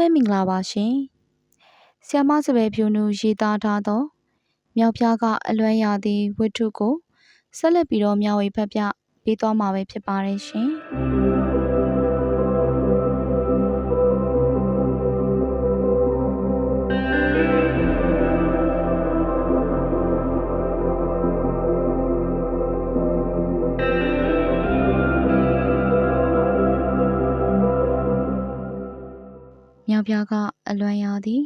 ပဲမင်္ဂလာပါရှင်။ဆီယမစပယ်ဖြူနူရေးသားထားသောမြောက်ပြားကအလွမ်းရသည့်ဝတ္ထုကိုဆက်လက်ပြီးတော့မျှဝေဖက်ပြပေးသွားမှာပဲဖြစ်ပါတယ်ရှင်။ မြောက်ပြားကအလွမ်းရသည်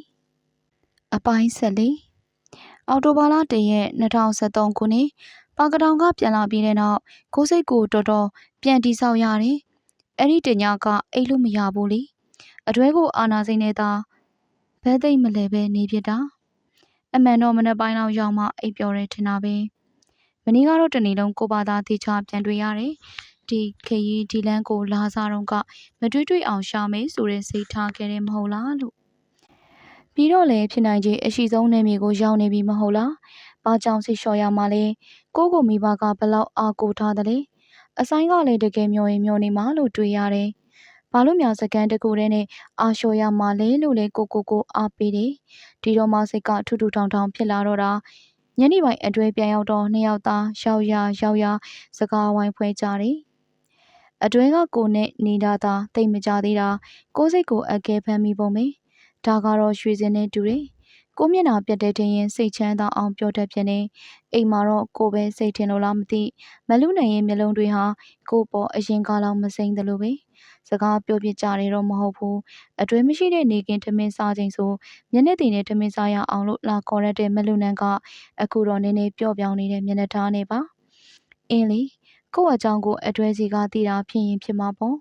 အပိုင်းဆက်လေးအော်တိုဘာလတရက်2023ခုနှစ်ပါကတောင်ကပြန်လာပြီးတဲ့နောက်ကိုစိတ်ကိုတော်တော်ပြန်တိဆောက်ရတယ်။အဲ့ဒီတညကအိတ်လို့မရဘူးလေ။အတွဲကိုအာနာစိန်နဲ့သာဘဲသိမ့်မလဲပဲနေဖြစ်တာ။အမှန်တော့မနေ့ပိုင်းလောက်ရောက်မှအိပ်ပျော်တယ်ထင်တာပဲ။မနေ့ကတော့တနေ့လုံးကိုပါသားတေချာပြန်တွေ့ရတယ်။ ဒီခေရီဒီလန်းကိုလာစားတော့ကမတွေ့တွေ့အောင်ရှာမယ်ဆိုတဲ့စိတ်ထားခဲ့တယ်မဟုတ်လားလို့ပြီးတော့လည်းဖြစ်နိုင်ခြေအရှိဆုံးနေမြေကိုရောက်နေပြီမဟုတ်လား။ဘာကြောင့်စိတ်လျှော်ရမှာလဲ။ကိုကိုမိဘကဘလောက်အားကိုထားတယ်လဲ။အဆိုင်ကလည်းတကယ်မျောရင်မျောနေမှာလို့တွေးရတယ်။ဘာလို့များစကန်တကူတဲ့နဲ့အာလျှော်ရမှာလဲလို့လေကိုကိုကိုအားပေးတယ်။ဒီတော့မှစိတ်ကထူထူထောင်ထောင်ဖြစ်လာတော့တာညနေပိုင်းအတွဲပြန်ရောက်တော့နှစ်ယောက်သားရောက်ရရောက်ရစကားဝိုင်းဖွဲကြတယ်။ အတွဲကကိုနဲ့နေတာသာတိတ်မကြသေးတာကိုစိတ်ကိုအကဲဖမ်းမိပုံပဲ။ဒါကတော့ရွှေစင်နဲ့တူတယ်။ကိုမျက်နှာပြတ်တဲ့တင်ရင်စိတ်ချမ်းသာအောင်ပြောတတ်ပြန်နေအိမ်မှာတော့ကိုပဲစိတ်ထင်လို့လားမသိမလူနိုင်ရဲ့မျက်လုံးတွေဟာကိုပေါ်အရင်ကားလောက်မစိမ့်တယ်လို့ပဲစကားပြောပြကြတယ်တော့မဟုတ်ဘူးအတွဲမရှိတဲ့နေကင်းထမင်းစားချိန်ဆိုမျက်နှာတင်နဲ့ထမင်းစားရအောင်လို့လာခေါ်ရတဲ့မလူနန်ကအခုတော့နည်းနည်းပျော့ပြောင်းနေတဲ့မျက်နှာထားနေပါအင်းလေ ကို့အကြောင်းကိုအတွဲစီကတည်တာဖြစ်ရင်ဖြစ်မှာပေါ့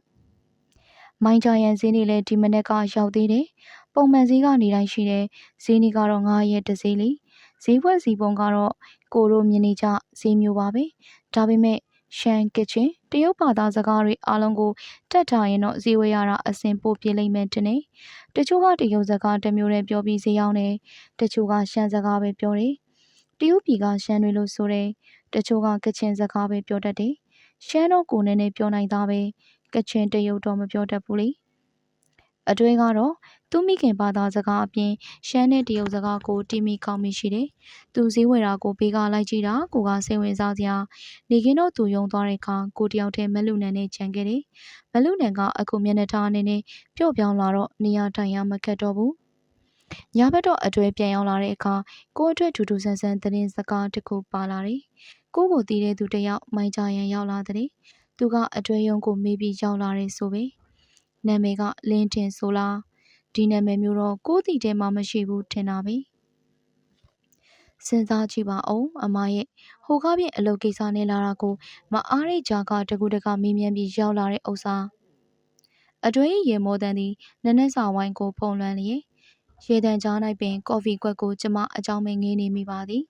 မိုင်းချရန်စင်းနေလဲဒီမနေ့ကရောက်သေးတယ်ပုံမှန်ဈေးကနေတိုင်းရှိတယ်ဈေးနီးကတော့9ရက်တစ်ဈေးလीဈေးဘွက်စီပုံကတော့ကိုတို့မြင်နေကြဈေးမျိုးပါပဲဒါပေမဲ့ရှန်ကစ်ချင်တရုတ်ဘာသာစကားတွေအားလုံးကိုတက်ထားရင်တော့ဈေးဝယ်ရတာအဆင်ပိုပြေလိမ့်မယ်တင်နေတချို့ကတရုတ်စကားတစ်မျိုးနဲ့ပြောပြီးဈေးရောက်နေတချို့ကရှန်စကားပဲပြောတယ်တရုတ်ပြည်ကရှန်တွေလို့ဆိုတယ်တချို့ကကချင်စကားပဲပြောတတ်တယ် ရှန်တော့ကိုယ်နဲ့နဲ့ပြောနိုင်တာပဲကချင်တရုတ်တော့မပြောတတ်ဘူးလေအတွဲကတော့သူ့မိခင်ဘာသာစကားအပြင်ရှမ်းနဲ့တရုတ်စကားကိုတီမီကောင်းမိရှိတယ်။သူဈေးဝယ်တာကိုဘေးကလိုက်ကြည့်တာကိုကစိတ်ဝင်စားစရာနေကင်းတော့သူယုံသွားတဲ့အခါကိုတယောက်တည်းမလူနန်နဲ့ခြံခဲ့တယ်။မလူနန်ကအခုမျက်နှာထားအနေနဲ့ပျော့ပြောင်းလာတော့နေရာထိုင်ရမခက်တော့ဘူး။ ညဘက်တော့အတွဲပြန်ရောက်လာတဲ့အခါကိုအတွက်ထူးထူးဆန်းဆန်းသတင်းစကားတစ်ခုပါလာတယ်။ကိုကိုတည်တဲ့သူတယောက်မိုင်းကြရန်ရောက်လာတဲ့။သူကအတွဲယုံကိုမေးပြီးရောက်လာတယ်ဆိုပဲ။နာမည်ကလင်းတင်ဆိုလားဒီနာမည်မျိုးတော့ကိုးတီထဲမှာမရှိဘူးထင်တာပဲစဉ်းစားကြည့်ပါဦးအမရဲ့ဟိုကားပြည့်အလုပ်ကိစ္စနဲ့လာတာကိုမအားရိကြာကတကူတကမေးမြန်းပြီးရောက်လာတဲ့ဥစ္စာအတွဲရေမောတန်သည်နနက်စာဝိုင်းကိုဖုံလွှမ်းလျက် ရေတံကြား၌ပင် ကော်ဖီကွက်ကိုကျမအကြောင်းမငင်းနေမိပါသည်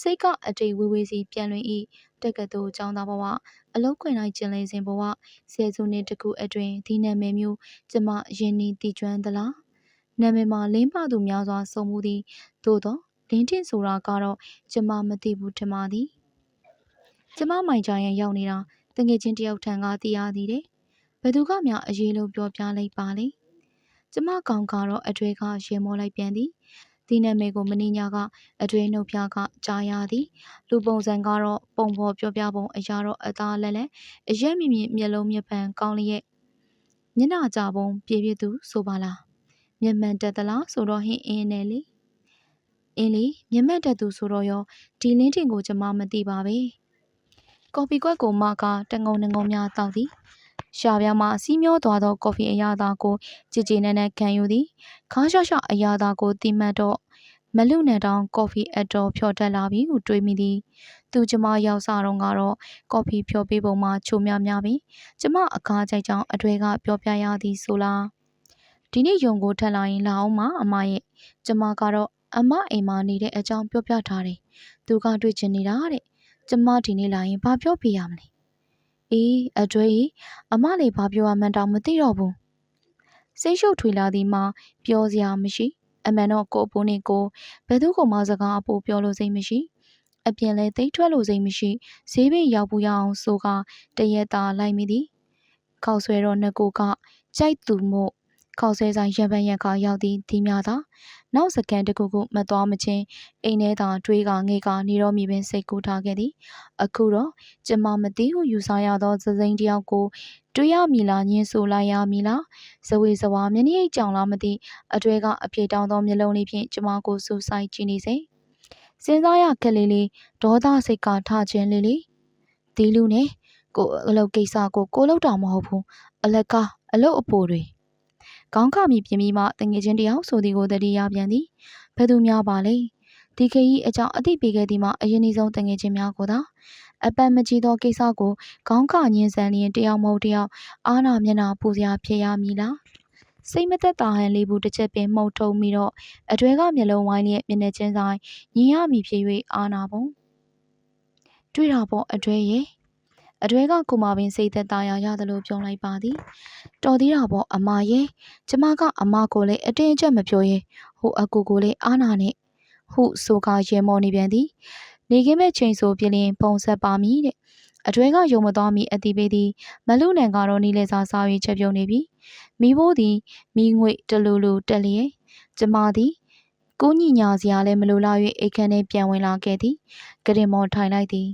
စိတ်ကအတိတ်ဝေးဝေးစီပြန်လွင်၏တက်ကတူចောင်းသားဘဝအလုတ်ခွင်လိုက်ကျင်လေစဉ်ဘဝဆယ်စုနှစ်တခုအတွင်ဒီနာမည်မျိုးကျမယင်းနီတည်ကျွမ်းသလားနာမည်မှာလင်းပသူများစွာစုံမှုသည်သို့သောလင်းထင်ဆိုတာကတော့ကျမမသိဘူးထင်ပါသည်ကျမမိုင်ကြရန်ရောက်နေတာတငယ်ချင်းတယောက်ထံကသိရသည်တဲ့ဘယ်သူကများအရေးလို့ပြောပြလိုက်ပါလေ ကျမကောင်ကတော့အထွေးကရေမောလိုက်ပြန်သည်ဒီနာမည်ကိုမင်းညာကအထွေးနှုတ်ပြကကြားရသည်လူပုံစံကတော့ပုံဖော်ပြောပြပုံအရာတော့အသားလဲလဲအရက်မြင့်မြင့်မျက်လုံးမြပန်ကောင်းလျက်မျက်နှာကြပုံပြေပြသူဆိုပါလားမျက်မှန်တက်သလားဆိုတော့ဟင်းအင်းနဲ့လေအင်းလေမျက်မှန်တက်သူဆိုတော့ရောဒီလင်းတင်ကိုကျမမသိပါပဲကော်ဖီကွက်ကိုမကတငုံငုံများတောက်သည် ရှာပြားမှစီးမျောသွားသောကော်ဖီအရသာကိုကြည်ကြည်နက်နက်ခံယူသည်ခါရှော့ရှော့အရသာကိုတိမှတ်တော့မလူနဲ့တောင်ကော်ဖီအတော်ဖြော်တက်လာပြီဟုတွေးမိသည်သူကျမရောက်စားတော့ကတော့ကော်ဖီဖြော်ပေးပုံမှာချိုများများပြီကျမအခါကြိုက်ကြောင်းအတွေ့ကပြောပြရသည်ဆိုလားဒီနေ့ယုံကိုထက်လာရင်လာအောင်မအမရဲ့ကျမကတော့အမအိမ်မှာနေတဲ့အကြောင်းပြောပြထားတယ်သူကတွေ့ချင်နေတာတဲ့ကျမဒီနေ့လာရင်ဘာပြောပြရမလဲ အေးအကျွေးအမလေးဘာပြောရမှန်းတောင်မသိတော့ဘူးစိတ်ရှုပ်ထွေလာသည်မှာပြောစရာမရှိအမှန်တော့ကိုအဖိုးနဲ့ကိုဘယ်သူကမှစကားအပိုပြောလို့စိတ်မရှိအပြင်လဲသိထွက်လို့စိတ်မရှိဈေးဘေးရောက်ဘူးရအောင်ဆိုကတရက်တာလိုက်မိသည်ခောက်ဆွဲတော့နှစ်ကိုကကြိုက်သူမို့ခေါက်ဆွဲဆိုင်ရံပန်ရက်ခါရောက်သည့်ဒီများသာနောက်စကန်တခုခုမသွားမချင်းအိမ်ထဲသာတွေးကငေက နေတော့မိပင်စိတ်ကူးထားခဲ့သည်အခုတော့ကျမမသိဟုယူဆရသောသစိမ်းတယောက်ကိုတွေးရမည်လားညင်းဆိုလိုက်ရမည်လားဇဝေဇဝါမျက်နှာကြောင်လားမသိအတွေ့ကအပြေတောင်းသောမျက်လုံးလေးဖြင့်ကျမကိုစူဆိုင်ကြည့်နေစေစဉ်းစားရခက်လေးလေးဒေါသစိတ်ကထခြင်းလေးလေးဒီလူနဲ့ကိုအလုပ်ကိစ္စကိုကိုလောက်တာမဟုတ်ဘူးအလကားအလုပ်အပိုတွေ ခေါင်းခမိပြင်းပြီးမှတငယ်ချင်းတယောက်ဆိုသည်ကိုတတိယပြန်သည်ဘယ်သူများပါလဲဒီခရီးအကြောင်းအသိပေးခဲ့သည်မှာအရင်အဆုံးတငယ်ချင်းများကိုသာအပတ်မကြီးသောကိစ္စကိုခေါင်းခညင်းဆန်လျင်တယောက်မဟုတ်တယောက်အာနာမျက်နှာပူစရာဖြစ်ရမည်လားစိတ်မသက်သာဟန်လေးဘူးတစ်ချက်ပင်မှုတ်ထုံပြီးတော့အတွဲကမျက်လုံးဝိုင်းလျက်မျက်နှာချင်းဆိုင်ညင်ရမည်ဖြစ်၍အာနာပုံတွေ့တာပေါ့အတွဲရဲ့ အတွဲကကုမာပင်စိတ်သက်သာရာရသလိုပြောလိုက်ပါသည်တော်သေးတာပေါ့အမရဲ့ကျမကအမကိုလည်းအတင်းအကျပ်မပြောရဲဟိုအကူကိုလည်းအာနာနဲ့ဟုဆိုကာရဲမောနေပြန်သည်နေခင်းမဲ့ချိန်ဆိုပြလင်ပုံဆက်ပါမည်တဲ့အထွဲကယုံမသွားမီအတိပေးသည်မလူနန်ကတော့နီလေစာစား၍ချက်ပြုံနေပြီမိဖို့သည်မိငွေတလူလူတက်လျက်ကျမသည်ကိုညညာစရာလည်းမလိုလား၍အိတ်ခမ်းထဲပြန်ဝင်လာခဲ့သည်ကရင်မော်ထိုင်လိုက်သည်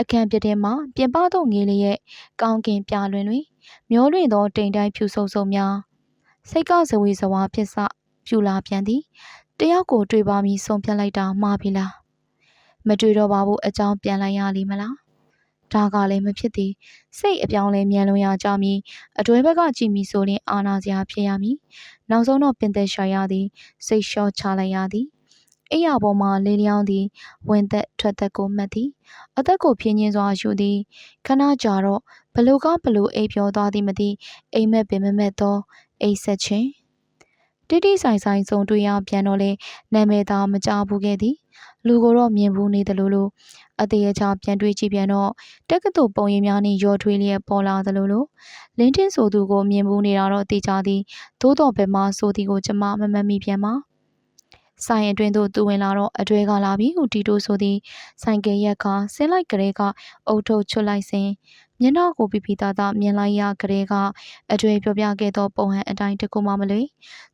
အခန်းပြတဲ့မှာပြင်ပသို့ငေးလျက်ကောင်းကင်ပြလွင်တွင် မျောလွင်သောတိမ်တိုင်းဖြူဆုံဆုံများစိတ်ကဇဝေဇဝါဖြစ်စပြူလာပြန်သည်တယောက်ကိုတွေ့ပါမည်ဆုံးဖြတ်လိုက်တာမှားပြီလားမတွေ့တော့ပါဘူးအကြောင်းပြန်လိုက်ရလိမ့်မလားဒါကလည်းမဖြစ်သေးစိတ်အပြောင်းလဲမြန်လွန်ရကြမည်အတွဲဘက်ကကြည့်မည်ဆိုရင်အာနာစရာဖြစ်ရမည်နောက်ဆုံးတော့ပင်သက်ရှာရသည်စိတ်လျှော့ချလိုက်ရသည် အိယာပေါ်မှလေးလျောင်းသည်ဝင်သက်ထွက်သက်ကိုမှတ်သည်အသက်ကိုဖြင်းချင်းစွာယူသည်ခဏကြာတော့ဘလူကဘလူအိပ်ပြောသွားသည်မသိအိမ်မက်ပင်မမက်သောအိပ်ဆက်ခြင်းတိတိဆိုင်ဆိုင်စုံတွေ့ရပြန်တော့လေနာမည်သာမကြဘူးခဲ့သည်လူကိုတော့မြင်ဘူးနေတယ်လို့လို့အသေးအချာပြန်တွေ့ကြည့်ပြန်တော့တက္ကသိုလ်ပုံရိပ်များနှင့်ရောထွေးလျက်ပေါ်လာသလိုလိုလင်းတင်းဆိုသူကိုမြင်ဘူးနေတာတော့သိကြသည်သို့တော်ဘယ်မှာဆိုသည်ကိုကျမမမှတ်မိပြန်ပါ ဆိုင်အတွင်းသို့သူဝင်လာတော့အတွဲကလာပြီးဟူတီတိုဆိုသည်ဆိုင်ကယ်ရက်ကဆင်းလိုက်ကလေးကအုတ်ထုတ်ချွတ်လိုက်စဉ်မျက်နှာကိုပြပြသားသားမြင်လိုက်ရကလေးကအတွေ့ပြောပြခဲ့သောပုံဟန်အတိုင်းတကူမှမလွေ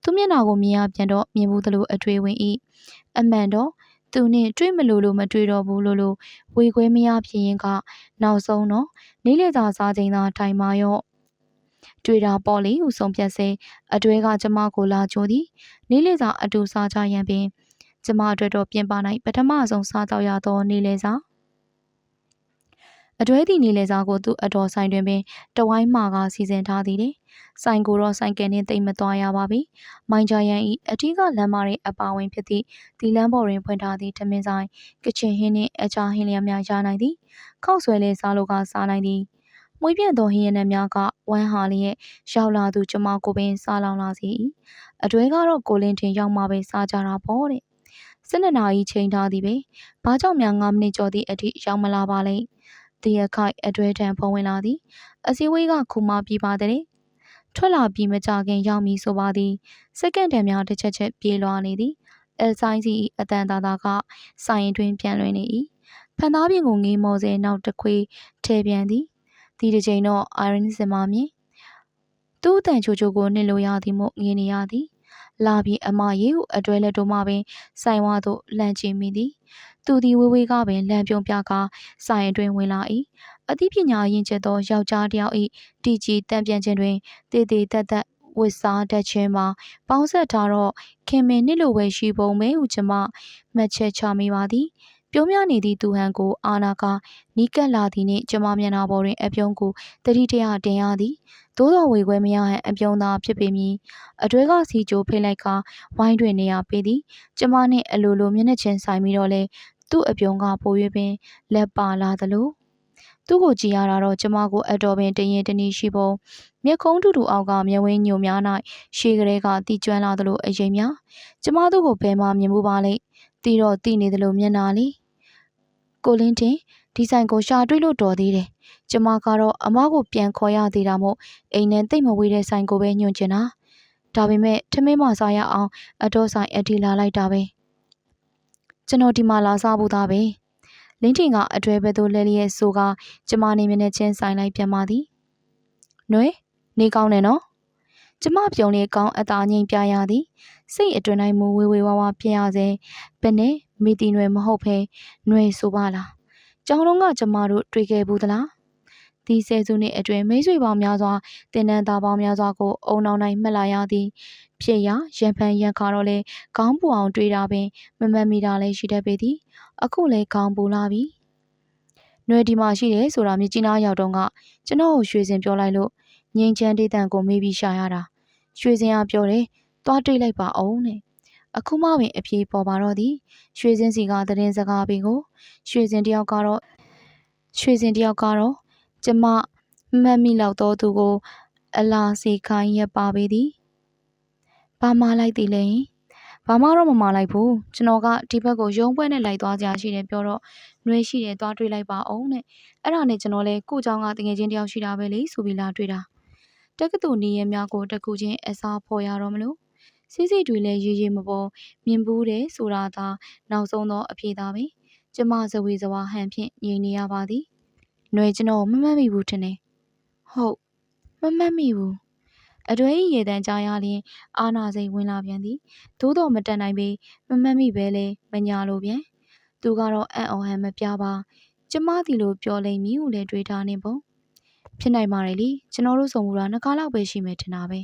သူမျက်နှာကိုမြင်ရပြန်တော့မြင်ဘူးသလိုအတွေ့ဝင်၏အမှန်တော့သူနှင့်တွေ့မလို့လို့မတွေ့တော့ဘူးလို့လို့ဝေခွဲမရဖြစ်ရင်က နောက်ဆုံးတော့နေ့လေသာစားချိန်သာထိုင်မာရော့ တွေ့တာပေါ့လေဟုဆုံးဖြတ်စေအတွေ့ကကျမကိုလာကြိုသည်နေ့လေသာအတူစားကြရန်ပင်ကျမအတွက်တော့ပြင်ပ၌ပထမဆုံးစားတော့ရသောနေ့လေသာအတွဲသည့်နေလေစားကိုသူ့အတော်ဆိုင်တွင်ပင်တဝိုင်းမှာကစီစဉ်ထားသည်လေဆိုင်ကိုတော့ဆိုင်ကယ်နှင့်တိတ်မသွားရပါပြီမိုင်းကြရန်ဤအထီးကလမ်းမတွေအပါဝင်ဖြစ်သည့်ဒီလမ်းပေါ်တွင်ဖွင့်ထားသည့်ထမင်းဆိုင်ကချင်ဟင်းနှင့်အချာဟင်းလျာများရနိုင်သည်ခောက်ဆွဲလေးစားလို့ကစားနိုင်သည် မွေးပြန့်သောဟင်းရနံများကဝမ်းဟာလျက်ရောက်လာသူကျမကိုပင်စားလောင်လာစီအတွဲကတော့ကိုလင်းတင်ရောက်မှပဲစားကြတာပေါ့တဲ့၁၂နာရီချိန်ထားသည်ပဲဘာကြောင့်များ9မိနစ်ကျော်သည့်အထိရောက်မလာပါလိမ့်တရခိုက်အတွဲတံဖုံးဝင်လာသည်အစည်းဝေးကခုမှပြီးပါတဲ့ထွက်လာပြီးမကြခင်ရောက်မည်ဆိုပါသည်စက္ကန့်တန်များတစ်ချက်ချက်ပြေးလွှားနေသည်အယ်ဆိုင်စီအတန်တာတာကဆိုင်တွင်ပြန်လွင်နေ၏ဖန်သားပြင်ကိုငေးမော်စေနောက်တစ်ခွေထဲပြန်သည် ဒီတစ်ချိန်တော့အာရင်စင်မမြင်သူ့အတန်ချိုချိုကိုနှင်လို့ရသည်မို့ငေးနေရသည်လာပြီးအမရေဟုအတွဲလက်တို့မှပင်ဆိုင်ဝါသို့လှမ်းကြည့်မိသည်သူသည်ဝေးဝေးကပင်လမ်းပြုံးပြကားဆိုင်အတွင်ဝင်လာ၏အသိပညာရင့်ကျက်သောယောက်ျားတစ်ယောက်၏တီကြီးတံပြန်ခြင်းတွင်တည်တည်တက်တက်ဝစ်စားတတ်ခြင်းမှာပေါင်းဆက်ထားတော့ခင်မင်နှစ်လိုပဲရှိပုံပဲဟုကျွန်မမှတ်ချက်ချမိပါသည် ပြုံးမြနေသည့်သူဟန်ကို အာနာကနီးကပ်လာသည်နှင့်ကျမမျက်နှာပေါ်တွင်အပြုံးကိုတတိတရတင်ရသည်သို့တော်ဝေခွဲမရဟန်အပြုံးသာဖြစ်ပေမည်အတွဲကစီကြိုဖိလိုက်ကဝိုင်းတွင်နေရပေသည်ကျမနှင့်အလိုလိုမျက်နှာချင်းဆိုင်ပြီးတော့လဲသူ့အပြုံးကပို၍ပင်လက်ပါလာသလိုသူ့ကိုကြည်ရတာတော့ကျမကိုအတော်ပင်တရင်တနည်းရှိပုံမျက်ခုံးတူတူအောက်ကမျက်ဝင်းညိုများ၌ရှေးကလေးကတီကျွမ်းလာသလိုအရင်များကျမတို့ကိုဘယ်မှမြင်မှုပါလိမ့်တီတော့တီနေသလိုမျက်နာလေး ကိုလင်းတင်ဒီဆိုင်ကိုရှာတွေ့လို့တော်သေးတယ်ကျမကတော့အမကိုပြန်ခေါ်ရသေးတာမို့အိမ်နဲ့တိတ်မဝေးတဲ့ဆိုင်ကိုပဲညွှန်ချင်တာဒါပေမဲ့ထမင်းမစားရအောင်အတော်ဆိုင်အတီလာလိုက်တာပဲကျွန်တော်ဒီမှာလာစားဖို့သားပဲလင်းထင်ကအတွဲဘက်သို့လဲလျက်ဆိုကကျမနေမျက်နှာချင်းဆိုင်လိုက်ပြန်ပါသည်နွေနေကောင်းတယ်နော်ကျမပြုံလေးကောင်းအသာငိမ့်ပြရသည်စိတ်အတွင်းတိုင်းမူဝေဝေဝါဝါဖြစ်ရစေဘယ်နဲ့ မိတီနွယ်မဟုတ်ဖဲနွယ်ဆိုပါလားကျောင်းလုံးကကျမတို့တွေ့ခဲ့ဘူးသလားဒီဆယ်စုနှစ်အတွင်းမိတ်ဆွေပေါင်းများစွာတင်နန်းသားပေါင်းများစွာကိုအုံနောက်နိုင်မှတ်လာရသည် ဖြစ်ရာရံဖန်ရံခါတော့လဲခေါင်းပူအောင်တွေးတာပင်မမတ်မိတာလည်းရှိတတ်ပေသည်အခုလဲခေါင်းပူလာပြီနွယ်ဒီမှာရှိတယ်ဆိုတာမြကြီးနားရောက်တော့ကကျွန်တော်ကိုရွှေစင်ပြောလိုက်လို့ငင်းချမ်းဒေးတန်ကိုမေးပြီးရှာရတာရွှေစင်ကပြောတယ်သွားတွေ့လိုက်ပါအောင်တဲ့ အခုမှပင်အပြေပေါ်ပါတော့သည်ရွှေစင်စီကသတင်းစကားပင်ကိုရွှေစင်တယောက်ကတော့ရွှေစင်တယောက်ကတော့ကျမမှတ်မိလောက်တော့သူကို အလားစီခိုင်းရပါပေသည်ဘာမှလိုက်သေးလဲဘာမှတော့မမလိုက်ဘူးကျွန်တော်ကဒီဘက်ကိုရုံးပွဲနဲ့လိုက်သွားကြရှိတယ်ပြောတော့နှွေးရှိတယ်သွားတွေ့လိုက်ပါအောင်တဲ့အဲ့ဒါနဲ့ကျွန်တော်လဲကိုเจ้าကတငယ်ချင်းတယောက်ရှိတာပဲလေဆိုပြီးလာတွေ့တာတက္ကသိုလ်နေရများကိုတကူချင်းအစားဖော်ရတော့မလို့ စီးစီတွေလည်းရေးရေးမပေါ်မြင်ဘူးတယ်ဆိုတာသာနောက်ဆုံးသောအဖြေသာပဲကျမဇဝေဇဝါဟန်ဖြင့်ငြိမ်နေရပါသည်ຫນွေကျွန်တော်မမှတ်မိဘူးထင်တယ်ဟုတ်မမှတ်မိဘူးအတွဲဤရေတန်းကြားရလျင် အာနာစိတ်ဝင်လာပြန်သည်သို့တော်မတက်နိုင်ပေမမှတ်မိပဲလေမညာလိုပြန်သူကတော့အံ့ဩဟန်မပြပါကျမဒီလိုပြောလိမ့်မည်ဟုလည်းတွေးထားနေပုံဖြစ်နိုင်ပါတယ်လေကျွန်တော်တို့စုံမှုတာနှစ်ခါလောက်ပဲရှိမယ်ထင်တာပဲ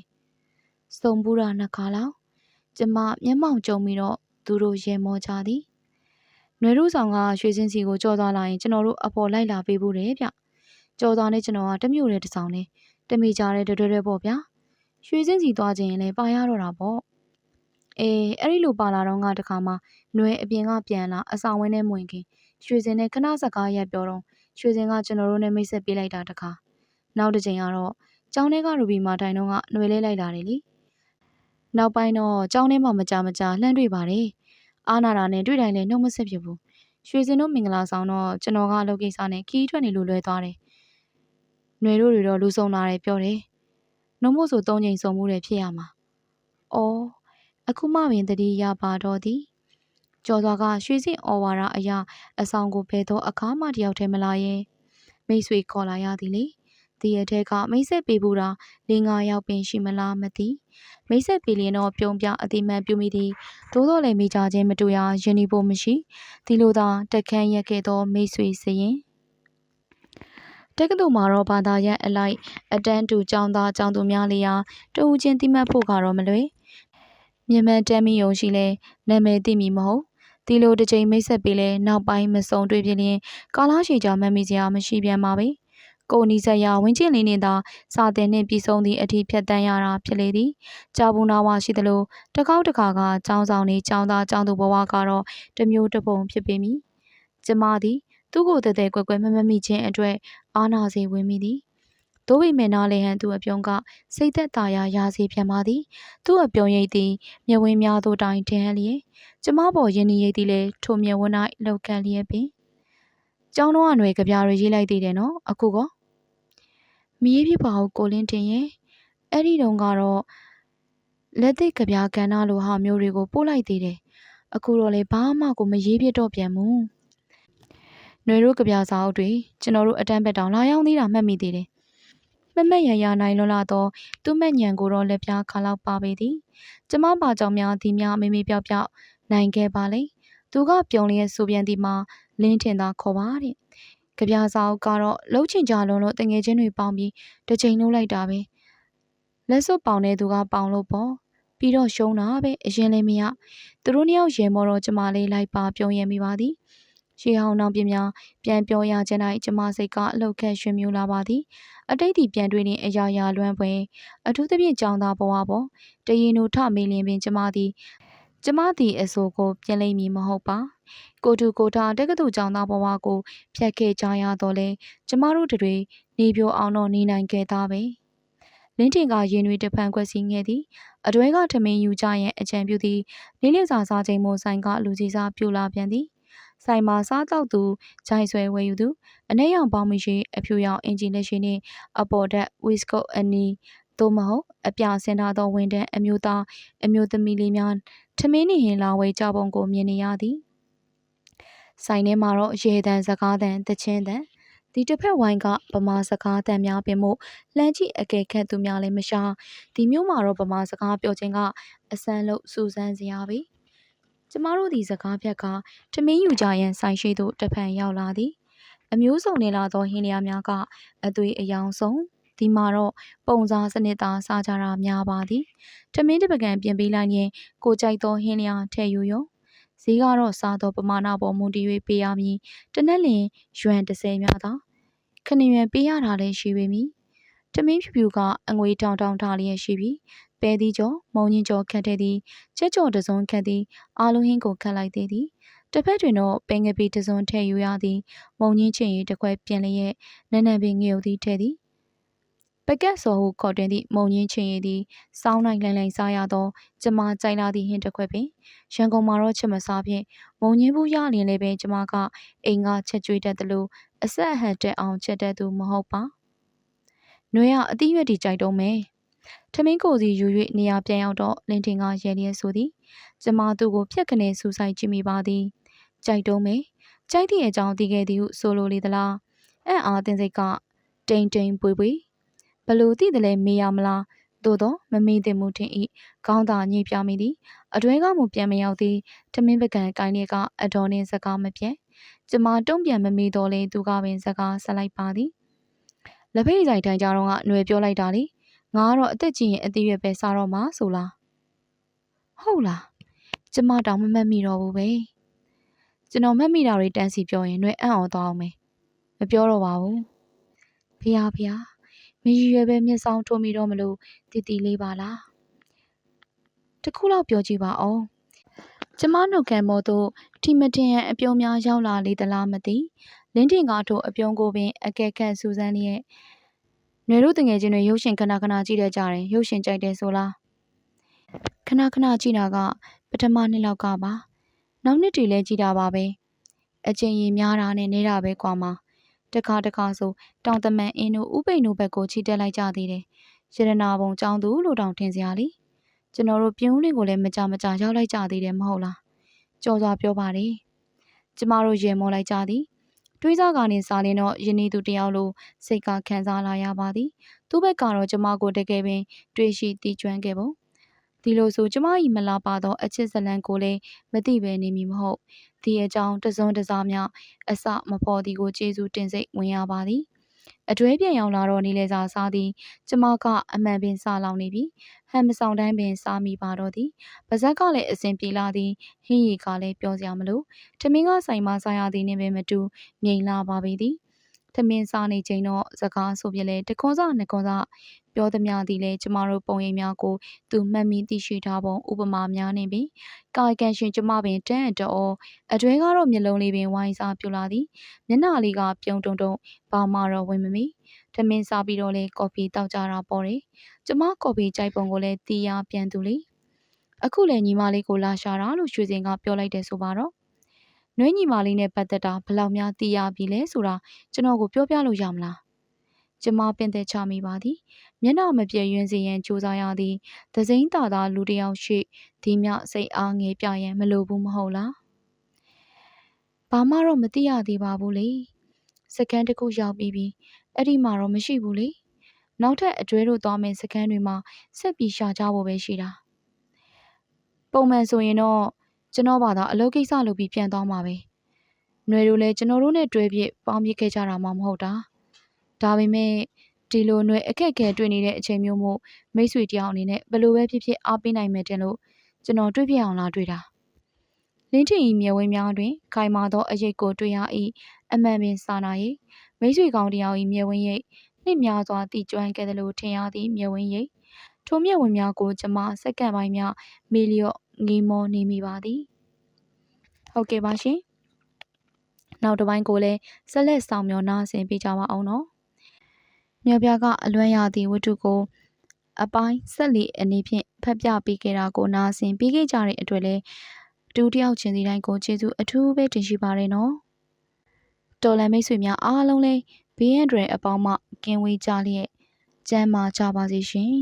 စုံမှုတာနှစ်ခါလောက် ကျမမျက်မှောင်ကျုံပြီးတော့သူတို့ရေမောကြသည်နွေတို့ဆောင်ကရွှေစင်းစီကိုကြော်သွားလာရင်ကျွန်တော်တို့အပေါ်လိုက်လာပေးဖို့တယ်ဗျကြော်သွားနဲ့ကျွန်တော်ကတမျိုးတည်းတဆောင်နဲ့တမိကြတဲ့တွဲတွဲပေါ့ဗျာရွှေစင်းစီသွားခြင်းလည်းပါရတော့တာပေါ့အေးအဲ့ဒီလိုပါလာတော့ကတခါမှနွေအပြင်ကပြန်လာအဆောင်ဝင်းထဲဝင်ခင်ရွှေစင်းနဲ့ခဏစကားရက်ပြောတော့ရွှေစင်းကကျွန်တော်တို့နဲ့မိတ်ဆက်ပေးလိုက်တာတခါနောက်တစ်ချိန်ကတော့ကျောင်းထဲကရူဘီမာတိုင်တော့ကနွေလေးလိုက်လာတယ်လीအ နောက်ပိုင်းတော့ကျောင်းထဲမှာမကြမကြလှမ်းတွေ့ပါတယ်အာနာတာနဲ့တွေ့တိုင်းလည်းနှုတ်မဆက်ဖြစ်ဘူးရွှေစင်တို့မင်္ဂလာဆောင်တော့ကျွန်တော်ကအလုပ်ကိစ္စနဲ့ခီးထွက်နေလို့လွဲသွားတယ်ຫນွေတို့တွေတော့လူဆုံးလာတယ်ပြောတယ်နှုံမို့ဆိုသုံးချိန်စုံမှုတွေဖြစ်ရမှာ။အော်အခုမှပင်တတိရပါတော့သည်။ကျော်စွာကရွှေစင်ဩဝါဒအရာအဆောင်ကိုဘယ်သောအခါမှတယောက်တည်းမလာရဲ့မိတ်ဆွေခေါ်လာရသည်လေ။ ဒီရတဲ့ကမိတ်ဆက်ပေးဘူးတာ၄၅ယောက်ပင်ရှိမလားမသိ။မိတ်ဆက်ပေးလျင်တော့ပြုံပြအတိမန်ပြုမိသည်။သို့တော်လည်းမိကြခြင်းမတူရယဉ်ဤဖို့မရှိ။ဒီလိုသာတက်ခမ်းရက်ခဲ့သောမိတ်ဆွေစရင်တက္ကသိုလ်မှာတော့ဘာသာရပ်အလိုက်အတန်းတူကျောင်းသားကျောင်းသူများလျာတဦးချင်းတိမှတ်ဖို့ကတော့မလွယ်မြန်မာတမ်းမီယုံရှိလဲနာမည်သိမီမဟုတ်ဒီလိုတစ်ချိန်မိတ်ဆက်ပေးလဲနောက်ပိုင်းမစုံတွေ့ပြရင်ကာလာရှိကြမှတ်မိစရာမရှိပြန်ပါပဲ ကိုနီဆက်ရဝင်းချင်းလေးနဲ့သာစာတင်နှင့်ပြည်ဆုံးသည့်အထိဖြတ်တန်းရတာဖြစ်လေသည်ကြာဘူးနာဝရှိသလိုတကောက်တခါကចောင်းဆောင်နေចောင်းသားចောင်းသူဘဝကတော့တမျိုးတစ်ပုံဖြစ်ပေမည်ကျမသည်သူ့ကိုတသက်ကွယ်ကွယ်မမမိခြင်းအတွက်အာနာစေဝင်မိသည်သို့ပေမဲ့နားလေဟန်သူအပြုံးကစိတ်သက်သာရာရာစေပြန်ပါသည်သူ့အပြုံးရိပ်သည်မြဝင်းများသို့တိုင်ထင်ဟလျက်ကျမပေါ်ယင်းဤရိပ်သည်လည်းထိုမြဝင်း၌လောက်ကလျက်ပင်ကျောင်းတော်အနွယ်ကြပြားတွေရေးလိုက်သေးတယ်နော်အခုကော မီးဖြစ်ပါဦးကိုလင်းတင်ရဲ့အဲ့ဒီတုန်းကတော့လက်သိကြပြားကဏ္ဍလိုဟာမျိုးတွေကိုပို့လိုက်သေးတယ်အခုတော့လေဘာမှကိုမရေးပြတော့ပြန်ဘူး။နှွေတို့ကြပြစာအုပ်တွေကျွန်တော်တို့အတန်းဘက်တောင်လာရောက်သေးတာမှတ်မိသေးတယ်။မမက်ရရနိုင်လွန်လာတော့သူ့မက်ညံကိုတော့လက်ပြားခါလောက်ပါပေသည်။ကျမပါကြောင့်များဒီများမေမေပြောက်ပြောက်နိုင်ခဲ့ပါလေ။သူကပြုံလျက်ဆိုပြန်ဒီမှာလင်းထင်သာခေါ်ပါတဲ့။ ကြပြစာအုပ်ကတော့လှုပ်ချင်ကြလုံးလို့တငယ်ချင်းတွေပေါင်းပြီးတစ်ချိန်လုံးလိုက်တာပဲ။လက်စွပ်ပေါင်တဲ့သူကပေါင်လို့ပေါ့။ပြီးတော့ရှုံးတာပဲအရင်လည်းမရသူတို့နှစ်ယောက်ရေမော်တော့ကျမလေးလိုက်ပါပြုံးရမိပါသည်ရှေးဟောင်းနောက်ပြများပြန်ပြောရခြင်း၌ကျမစိတ်ကအလောက်ခက်ရွှင်မြူလာပါသည်အတိတ်ဒီပြန်တွေ့နေအရာရာလွမ်းပွဲအထူးသဖြင့်ကြောင်သားဘဝပေါ်တရင်တို့ထမေးလင်းပင်ကျမသည် ကျမသည်အဆိုကိုပြင်လိမ့်မည်မဟုတ်ပါကိုတူကိုတာတက္ကသိုလ်ကျောင်းသားဘဝကိုဖြတ်ခဲ့ကြရတော့လဲကျမတို့တွေနေပြိုအောင်တော့နေနိုင်ခဲ့သားပဲလင်းတင်ကရင်တွေတဖန်ကွက်စီငယ်သည်အတွဲကထမင်းယူကြရင်အကြံပြုသည်လေးလေးစားစားချိန်မို့ဆိုင်ကလူကြီးစားပြူလာပြန်သည်ဆိုင်မှာစားတော့သူဂျိုင်ဆွဲဝယ်ယူသူအနည်းရောင်ပေါင်းမရှိအဖြူရောင်အင်ဂျင်လက်ရှိနှင့်အပေါ်ဓာတ်ဝီစကုတ်အနီ သို့မဟုတ်အပြဆင်ထားသောဝန်တန်းအမျိုးသားအမျိုးသမီးလေးများထမင်းနှင့်ဟင်လာဝဲကြပုံကိုမြင်နေရသည်ဆိုင်ထဲမှာတော့ရေတံစကားတံတချင်းတံဒီတစ်ဖက်ဝိုင်းကဗမာစကားတန်များပင်မို့လှမ်းကြည့်အကဲခတ်သူများလည်းမရှာဒီမျိုးမှာတော့ဗမာစကားပြောခြင်းကအစမ်းလို့စူစမ်းစရာပဲကျမတို့ဒီစကားဖြတ်ကထမင်းယူကြရန်ဆိုင်ရှိသို့တဖန်ရောက်လာသည်အမျိုးစုံနေလာသောဟင်းလျာများကအသွေးအယောင်ဆုံး ဒီမှာတော့ပုံစားစနစ်သားစားကြတာများပါသည်ထမင်းတစ်ပကံပြင်ပေးလိုက်ရင်ကိုကြိုက်သောဟင်းလျာထည့်ယူရောဈေးကတော့စားသောပမာဏပေါ်မူတည်၍ပေးရမည်တနက်လင်ယွမ်30များသာခဏရွယ်ပေးရတာလည်းရှိပေမည်တမင်းဖြူဖြူကအငွေတောင်တောင်ထားလျက်ရှိပြီးပဲသီးကျော်မုံညင်းကျော်ခတ်တဲ့သည်ချက်ကျော်တစုံခတ်သည်အာလုံးဟင်းကိုခတ်လိုက်သေးသည်တစ်ဖက်တွင်တော့ပင်ငပီတစုံထည့်ယူရသည် မုံညင်းချင်းရီတစ်ခွက်ပြင်လျက်နန်းနန်းပင်ငြုပ်သည်ထဲသည် ပကက်စော်ဟုခေါ်တွင်သည့်မုံညင်းချင်းရီသည်စောင်းနိုင်လန်လန်စားရသောကျမကြိုက်လာသည့်ဟင်းတစ်ခွက်ပင်ရန်ကုန်မှာတော့ချက်မစားဖြင့်မုံညင်းဘူးရလျင်လည်းပင်ကျမကအိမ်ကချက်ကျွေးတတ်သလိုအဆက်အဟန်တက်အောင်ချက်တတ်သူမဟုတ်ပါ။နှွေကအတိရွက်တီကြိုက်တော့မယ်။ထမင်းကိုစီယူ၍နေရာပြန်ရောက်တော့လင်းထင်ကရဲလျက်ဆိုသည်။ကျမသူ့ကိုဖြက်ခနဲ့စူဆိုင်ကြည့်မိပါသည်။ကြိုက်တော့မယ်။ကြိုက်သည့်အကြောင်းသိခဲ့သည်ဟုဆိုလိုလေသလား။အံ့အားသင်စိတ်ကတိမ်တိမ်ပွေပွေဘ လို့သိတယ်လဲမေးရမလား။သို့တော့မမေးသင့်မှုထင်၏ခေါင်းသာညှိပြမိသည်အတွဲကမှပြန်မရောက်သည်ထမင်းပကံကိုင်းလေးကအတော်နှင်းစကားမပြတ်ကျမတုံ့ပြန်မမေးတော့လေသူကပင်စကားဆက်လိုက်ပါသည်လက်ဖိတ်ဆိုင်တိုင်ကြတော့ကຫນွေပြောလိုက်တာလေငါကတော့အသက်ကြီးရင်အသေးရွယ်ပဲစားတော့မှာဆိုလားဟုတ်လားကျမတောင်မမှတ်မိတော့ဘူးပဲကျွန်တော်မှတ်မိတာတွေတန်းစီပြောရင်ຫນွေအံ့ဩသွားအောင်မယ်မပြောတော့ပါဘူးဖေဟာဖေဟာ မရည်ရွယ်ပဲမျက်စောင်းထိုးမိတော့မလို့တည်တည်လေးပါလားတခုလောက်ပြောကြည့်ပါအောင်ကျမနှုတ်ခမ်းမော်သို့ထီမတင်ရန်အပြုံးများရောက်လာလေသလားမသိလင်းတင်ကားတို့အပြုံးကိုပင်အကဲခတ်စူးစမ်းလျက်နွေတို့တငယ်ချင်းတွေရုပ်ရှင်ခဏခဏကြည့်တတ်ကြတယ်ရုပ်ရှင်ကြိုက်တယ်ဆိုလားခဏခဏကြည့်တာကပထမနှစ်လောက်ကပါနောက်နှစ်တွေလည်းကြည့်တာပါပဲအချင်းကြီးများတာနဲ့နေတာပဲကွာမှာ တခါတခါဆိုတောင်တမန်အင်းတို့ဥပိန်တို့ဘက်ကိုချီတက်လိုက်ကြသေးတယ်ရတနာဘုံចောင်းသူလို့တောင်ထင်စရာလीကျွန်တော်တို့ပြင်းဦးလင်းကိုလည်းမကြမကြရောက်လိုက်ကြသေးတယ်မဟုတ်လားကြော်စွာပြောပါတယ်ကျမတို့ရေမောလိုက်ကြသည်တွေးစားကနေစားလင်းတော့ယနေ့သူတယောက်လိုစိတ်ကခံစားလာရပါသည် သူ့ဘက်ကတော့ကျမကိုတကယ်ပင် တွေးရှိတီးကျွမ်းခဲ့ပုံ ဒီလိုဆိုကျမ၏မလာပါသောအချစ်ဇလံကိုလည်းမသိပဲနေမည်မဟုတ်ဒီအကြောင်းတစုံတစားများအစမဖော်သည်ကိုကျေးဇူးတင်စိတ်ဝင်ရပါသည်အတွဲပြန်ရောက်လာတော့နေလေစာစားသည်ကျမကအမှန်ပင်စားလောင်နေပြီဟန်မဆောင်တိုင်းပင်စားမိပါတော့သည်ပါဇက်ကလည်းအစဉ်ပြေလာသည်ဟင်းရီကလည်းပြောစရာမလိုထမင်းကဆိုင်မှစားရသည်နှင့်ပင်မတူမြိန်လာပါပေသည် သမင်းစားနေချိန်တော့စကားဆိုပြလဲတခွန်းစားနှစ်ခွန်းစားပြောသမျှသည်လည်းကျမတို့ပုံရိပ်များကိုသူမှတ်မိသိရှိထားပုံဥပမာများနေပြီကာယကံရှင်ကျမပင်တန်းတော်အတွဲကတော့မျက်လုံးလေးပင်ဝိုင်းစားပြလာသည်မျက်နှာလေးကပြုံတုံတုံဘာမှတော့ဝင်မမီထမင်းစားပြီးတော့လေကော်ဖီတောက်ကြတာပေါ့တယ်ကျမကော်ဖီကြိုက်ပုံကိုလည်းတီးရပြန်သူလေအခုလည်းညီမလေးကိုလာရှာတာလို့ရွှေစင်ကပြောလိုက်တယ်ဆိုပါတော့ နှွေးညီမလေးနဲ့ပတ်သက်တာဘယ်လောက်များသိရပြီလဲဆိုတာကျွန်တော်ကိုပြောပြလို့ရမလားကျမပင်သက်ချမိပါသည်မျက်နှာမပြည့်ရွံ့စေရန်ကြိုးစားရသည်သစိမ့်တာသာလူတစ်ယောက်ရှိဒီမြစိတ်အားငယ်ပြရန်မလိုဘူးမဟုတ်လားဘာမှတော့မသိရသေးပါဘူးလေစကန်တစ်ခုရောက်ပြီးပြီအဲ့ဒီမှာတော့မရှိဘူးလေနောက်ထပ်အတွဲတို့သွားမယ့်စကန်တွေမှာဆက်ပြီးရှာကြဖို့ပဲရှိတာပုံမှန်ဆိုရင်တော့ ကျွန်တော်ဘာသာအလုပ်ကိစ္စလုပ်ပြီးပြန်သွားမှာပဲ။ຫນွေတို့လည်းကျွန်တော်တို့နဲ့တွဲပြစ်ပေါင်းပြစ်ခဲ့ကြတာမှမဟုတ်တာ။ဒါပေမဲ့ဒီလိုຫນွေအခက်အခဲတွေ့နေတဲ့အချိန်မျိုးမို့မိတ်ဆွေတယောက်အနေနဲ့ဘလို့ပဲဖြစ်ဖြစ်အားပေးနိုင်မယ်တင်လို့ကျွန်တော်တွေ့ပြအောင်လာတွေ့တာ။လင်းထင်ဤမြဝင်းများတွင်ခိုင်မာသောအရေးကိုတွေ့ရ၏အမှန်ပင်စာနာ၏မိတ်ဆွေကောင်းတယောက်၏မြဝင်းရိပ်နှိမ့်များစွာတည်ကျွမ်းခဲ့သလိုထင်ရသည့်မြဝင်းရိပ်ထိုမြဝင်းများကိုကျမစက္ကန့်ပိုင်းများမေလျော့ ငေးမောနေမိပါသည်ဟုတ်ကဲ့ပါရှင်နောက်တစ်ပိုင်းကိုလည်းဆက်လက်ဆောင်မျောနားဆင်ပေးကြပါအောင်နော်မြေပြကအလွမ်းရသည့်ဝတ္ထုကို အပိုင်းဆက်လီအနေဖြင့်ဖတ်ပြပေးခဲ့တာကိုနားဆင်ပြီးခဲ့ကြတဲ့အတွက်လည်းတူတယောက်ချင်းစီတိုင်းကိုကျေးဇူးအထူးပဲတင်ရှိပါရနော်တော်လန်မိတ်ဆွေများအားလုံးလည်းဘေးရန်တွေအပေါင်းမှကင်းဝေးကြလျက်ကျမ်းမာကြပါစေရှင်